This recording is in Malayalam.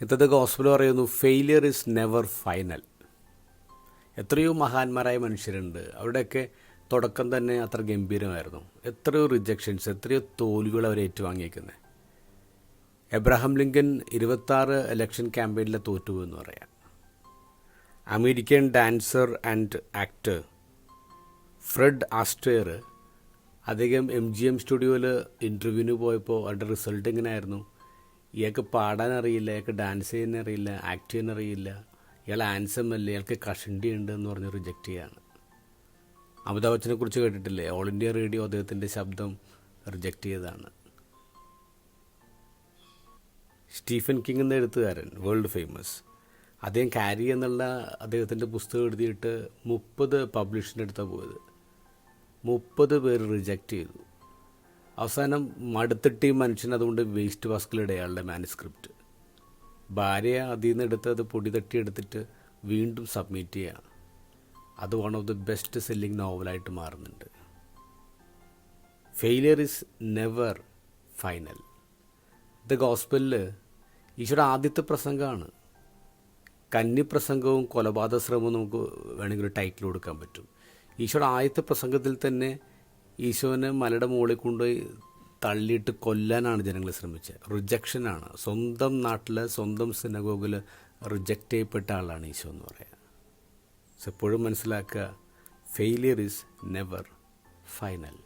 ഇന്നത്തെ ഗോസ്പൽ പറയുന്നു ഫെയിലിയർ ഇസ് നെവർ ഫൈനൽ എത്രയോ മഹാന്മാരായ മനുഷ്യരുണ്ട്. അവിടെയൊക്കെ തുടക്കം തന്നെ അത്ര ഗംഭീരമായിരുന്നു. എത്രയോ റിജക്ഷൻസ് എത്രയോ തോൽവികൾ അവർ ഏറ്റുവാങ്ങിയേക്കുന്നത് എബ്രഹാം ലിങ്കൻ ഇരുപത്താറ് ഇലക്ഷൻ ക്യാമ്പയിനിലെ തോറ്റു എന്ന് പറയാം. American dancer and actor Fred Astaire അദ്ദേഹം എം ജി എം സ്റ്റുഡിയോയിൽ ഇന്റർവ്യൂവിന് പോയപ്പോൾ അവരുടെ റിസൾട്ട് എങ്ങനെയായിരുന്നു? ഇയാൾക്ക് പാടാൻ അറിയില്ല ഇയാൾക്ക് ഡാൻസ് ചെയ്യാൻ അറിയില്ല ആക്ട് ചെയ്യാൻ അറിയില്ല ഇയാൾ ആൻസം അല്ല ഇയാൾക്ക് കഷണ്ടി ഉണ്ട് എന്ന് പറഞ്ഞ് റിജക്റ്റ് ചെയ്യാണ്. അമിതാഭ് ബച്ചനെ കുറിച്ച് കേട്ടിട്ടില്ലേ? ഓൾ ഇന്ത്യ റേഡിയോ അദ്ദേഹത്തിന്റെ ശബ്ദം റിജക്റ്റ് ചെയ്തതാണ്. സ്റ്റീഫൻ കിങ് എന്ന എഴുത്തുകാരൻ വേൾഡ് ഫേമസ് അദ്ദേഹം കാരി എന്നുള്ള അദ്ദേഹത്തിന്റെ പുസ്തകം എഴുതിയിട്ട് മുപ്പത് പബ്ലിഷിന്റെ അടുത്താണ് പോയത്. മുപ്പത് പേര് റിജക്റ്റ് ചെയ്തു. അവസാനം മടുത്തിട്ട് ഈ മനുഷ്യൻ അതുകൊണ്ട് വേസ്റ്റ് ബാസ്കിലിടെ അയാളുടെ മാനുസ്ക്രിപ്റ്റ് ഭാര്യ അതിൽ നിന്ന് എടുത്ത് അത് പൊടി തട്ടി എടുത്തിട്ട് വീണ്ടും സബ്മിറ്റ് ചെയ്യുക അത് one of the best selling നോവലായിട്ട് മാറുന്നുണ്ട്. Failure is never final the ഗോസ്പലിൽ ഈശോയുടെ ആദ്യത്തെ പ്രസംഗമാണ്. കന്നിപ്രസംഗവും കൊലപാതക ശ്രമവും നമുക്ക് വേണമെങ്കിൽ ഒരു ടൈറ്റിൽ കൊടുക്കാൻ പറ്റും. ഈശോയുടെ ആദ്യത്തെ പ്രസംഗത്തിൽ തന്നെ ഈശോനെ മലയുടെ മുകളിൽ കൊണ്ടുപോയി തള്ളിയിട്ട് കൊല്ലാനാണ് ജനങ്ങൾ ശ്രമിച്ചത്. റിജക്ഷനാണ് സ്വന്തം നാട്ടിൽ സ്വന്തം സിനഗോഗിൽ റിജക്റ്റ് ചെയ്യപ്പെട്ട ആളാണ് ഈശോ എന്ന് പറയുക എപ്പോഴും മനസ്സിലാക്കുക ഫെയിലിയർ ഈസ് നെവർ ഫൈനൽ